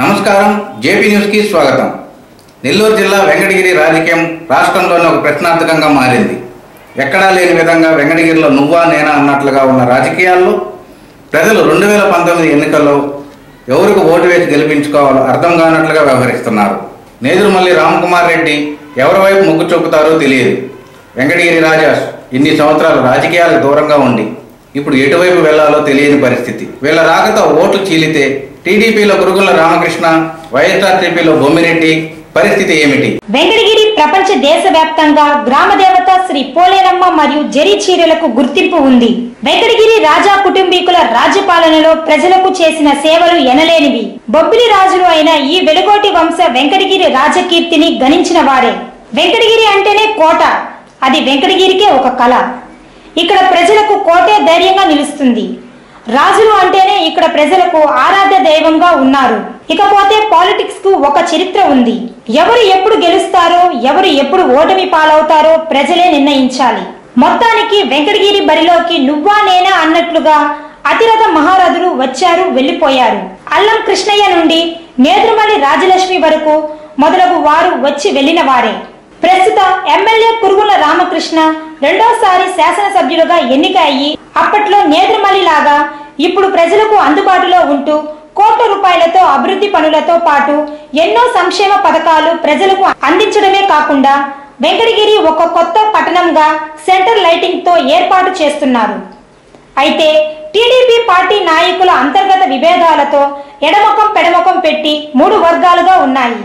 నమస్కారం జేపీ న్యూస్కి స్వాగతం. నెల్లూరు జిల్లా వెంకటగిరి రాజకీయం రాష్ట్రంలోనే ఒక ప్రశ్నార్థకంగా మారింది. ఎక్కడా లేని విధంగా వెంకటగిరిలో నువ్వా నేనా అన్నట్లుగా ఉన్న రాజకీయాల్లో ప్రజలు రెండు వేల పంతొమ్మిది ఎన్నికల్లో ఎవరికి ఓటు వేసి గెలిపించుకోవాలో అర్థం కానట్లుగా వ్యవహరిస్తున్నారు. నేదురుమల్లి రామకుమార్ రెడ్డి ఎవరి వైపు మొగ్గు చూపుతారో తెలియదు. వెంకటగిరి రాజా ఇన్ని సంవత్సరాలు రాజకీయాలకు దూరంగా ఉండి ఇప్పుడు ఎటువైపు వెళ్ళాలో తెలియని పరిస్థితి. వీళ్ళ రాకతో ఓట్లు చీలితే టీడీపీలో గురుగుల రామకృష్ణ వైఎస్ఆర్టీపీలో బొమ్మిరెడ్డి పరిస్థితి ఏమిటి? వెంకటగిరి ప్రపంచ దేశవ్యాప్తంగా గ్రామదేవత శ్రీ పోలేరమ్మ మరియు జరీ చీరలకు గుర్తింపు ఉంది. వెంకటగిరి రాజా కుటుంబీకుల రాజ్యపాలనలో ప్రజలకు చేసిన సేవలు ఎనలేనివి. బొబ్బిలి రాజులు అయిన ఈ వెలుగోటి వంశ వెంకటగిరి రాజకీర్తిని గణించిన వారే. వెంకటగిరి అంటేనే కోట. అది వెంకటగిరికే ఒక కళ. ఇక్కడ ప్రజలకు కోటే ధైర్యంగా నిలుస్తుంది. రాజులు అంటేనే ఇక్కడ ప్రజలకు ఆరాధ్య దైవంగా ఉన్నారు. ఇకపోతే పాలిటిక్స్కు ఒక చరిత్ర ఉంది. ఎవరు ఎప్పుడు గెలుస్తారో ఎవరు ఎప్పుడు ఓటమి పాలవుతారో ప్రజలే నిర్ణయించాలి. మొత్తానికి వెంకటగిరి బరిలోకి నువ్వా నేనా అన్నట్లుగా అతిరథ మహారథులు వచ్చారు వెళ్ళిపోయారు అల్లం కృష్ణయ్య నుండి నేదురుమల్లి రాజలక్ష్మి వరకు మొదలగు వారు వచ్చి వెళ్ళిన వారే. ప్రస్తుత ఎమ్మెల్యే కురుగుల రామకృష్ణ రెండోసారి శాసనసభ్యులుగా ఎన్నిక అయ్యి అప్పట్లో నేదురుమల్లి లాగా ఇప్పుడు ప్రజలకు అందుబాటులో ఉంటూ కోట్ల రూపాయలతో అభివృద్ధి పనులతో పాటు ఎన్నో సంక్షేమ పథకాలు ప్రజలకు అందించడమే కాకుండా వెంకటగిరి ఒక కొత్త పట్టణంగా సెంటర్ లైటింగ్తో ఏర్పాటు చేస్తున్నారు. అయితే టీడీపీ పార్టీ నాయకుల అంతర్గత విభేదాలతో ఎడమొఖం పెడమొఖం పెట్టి మూడు వర్గాలుగా ఉన్నాయి.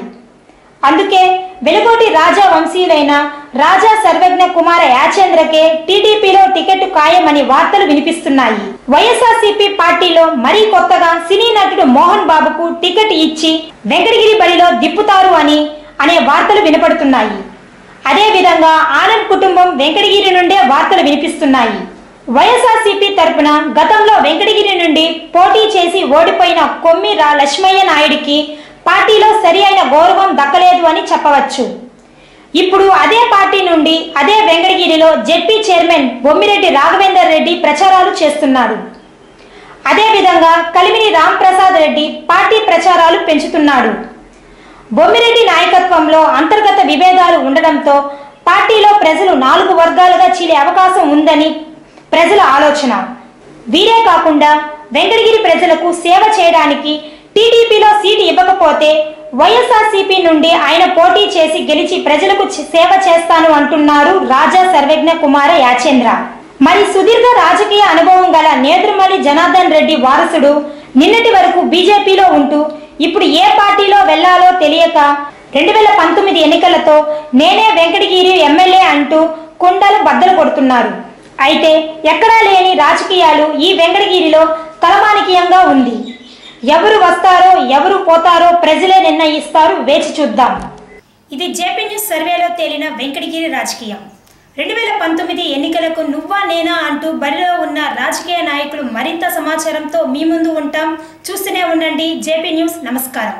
అందుకే వెలుగోటి రాజా వంశీయులైన రాజా సర్వజ్ఞ కుమార యాచేంద్రకే టీడీపీలో టికెట్ ఖాయమని వార్తలు వినిపిస్తున్నాయి. వైఎస్ఆర్సీపీ పార్టీలో మరీ కొత్తగా సినీ నటుడు మోహన్ బాబుకు టికెట్ ఇచ్చి వెంకటగిరి బడిలో దిప్పుతారు అని అనే వార్తలు వినపడుతున్నాయి. అదే విధంగా ఆనంద్ కుటుంబం వెంకటగిరి నుండే వార్తలు వినిపిస్తున్నాయి. వైఎస్ఆర్సీపీ తరపున గతంలో వెంకటగిరి నుండి పోటీ చేసి ఓడిపోయిన కొమ్మిరా లక్ష్మయ్య నాయుడికి పార్టీలో సరి గౌరవం దక్కలేదు అని చెప్పవచ్చు. ఇప్పుడు అదే పార్టీ నుండి అదే వెంకటగిరిలో జెడ్పీ చైర్మన్ బొమ్మిరెడ్డి రాఘవేందర్ రెడ్డి ప్రచారాలు చేస్తున్నారు అదేవిధంగా కలిమిని కలిమిని రాంప్రసాద్ రెడ్డి పార్టీ ప్రచారాలు పెంచుతున్నాడు. బొమ్మిరెడ్డి నాయకత్వంలో అంతర్గత విభేదాలు ఉండడంతో పార్టీలో ప్రజలు నాలుగు వర్గాలుగా చీలే అవకాశం ఉందని ప్రజల ఆలోచన. వీరే కాకుండా వెంకటగిరి ప్రజలకు సేవ చేయడానికి టీడీపీలో సీటు ఇవ్వకపోతే వైఎస్ఆర్సీపీ నుండి ఆయన పోటీ చేసి గెలిచి ప్రజలకు సేవ చేస్తాను అంటున్నారు రాజా సర్వజ్ఞ కుమార యాచేంద్ర. మరి సుదీర్ఘ రాజకీయ అనుభవం గల నేత్రమలి జనార్దన్ రెడ్డి వారసుడు నిన్నటి వరకు బీజేపీలో ఉంటూ ఇప్పుడు ఏ పార్టీలో వెళ్ళాలో తెలియక రెండు వేల పంతొమ్మిది ఎన్నికలతో నేనే వెంకటగిరి ఎమ్మెల్యే అంటూ కుండలు బద్దలు కొడుతున్నారు. అయితే ఎక్కడా లేని రాజకీయాలు ఈ వెంకటగిరిలో తలమానికీయంగా ఉంది. ఎవరు వస్తారో ఎవరు పోతారో ప్రజలే నిర్ణయిస్తారు. వేచి చూద్దాం. ఇది జేపీ న్యూస్ సర్వేలో తేలిన వెంకటగిరి రాజకీయం. రెండు వేల పంతొమ్మిది ఎన్నికలకు నువ్వా నేనా అంటూ బరిలో ఉన్న రాజకీయ నాయకులు మరింత సమాచారంతో మీ ముందు ఉంటాం. చూస్తూనే ఉండండి జేపీ న్యూస్. నమస్కారం.